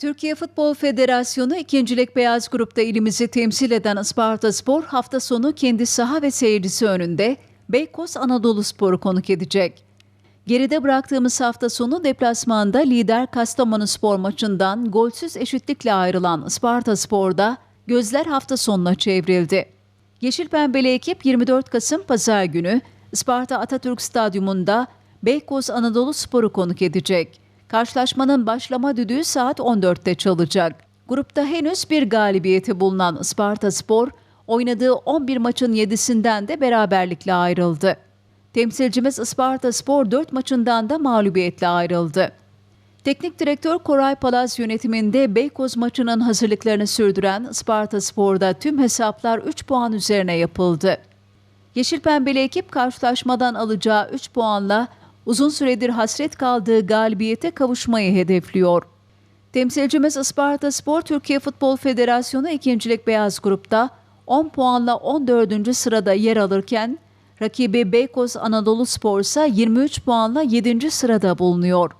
Türkiye Futbol Federasyonu 2. Lig Beyaz Grup'ta ilimizi temsil eden Isparta Spor hafta sonu kendi saha ve seyircisi önünde Beykoz Anadolu Spor'u konuk edecek. Geride bıraktığımız hafta sonu deplasmanda lider Kastamonu Spor maçından golsüz eşitlikle ayrılan Isparta Spor'da gözler hafta sonuna çevrildi. Yeşil Pembeli ekip 24 Kasım Pazar günü Isparta Atatürk Stadyumunda Beykoz Anadolu Spor'u konuk edecek. Karşılaşmanın başlama düdüğü saat 14'te çalacak. Grupta henüz bir galibiyeti bulunan Isparta Spor, oynadığı 11 maçın 7'sinden de beraberlikle ayrıldı. Temsilcimiz Isparta Spor 4 maçından da mağlubiyetle ayrıldı. Teknik direktör Koray Palaz yönetiminde Beykoz maçının hazırlıklarını sürdüren Isparta Spor'da tüm hesaplar 3 puan üzerine yapıldı. Yeşil Pembeli ekip karşılaşmadan alacağı 3 puanla uzun süredir hasret kaldığı galibiyete kavuşmayı hedefliyor. Temsilcimiz Isparta Spor Türkiye Futbol Federasyonu 2. Lig Beyaz Grup'ta 10 puanla 14. sırada yer alırken rakibi Beykoz Anadolu Spor ise 23 puanla 7. sırada bulunuyor.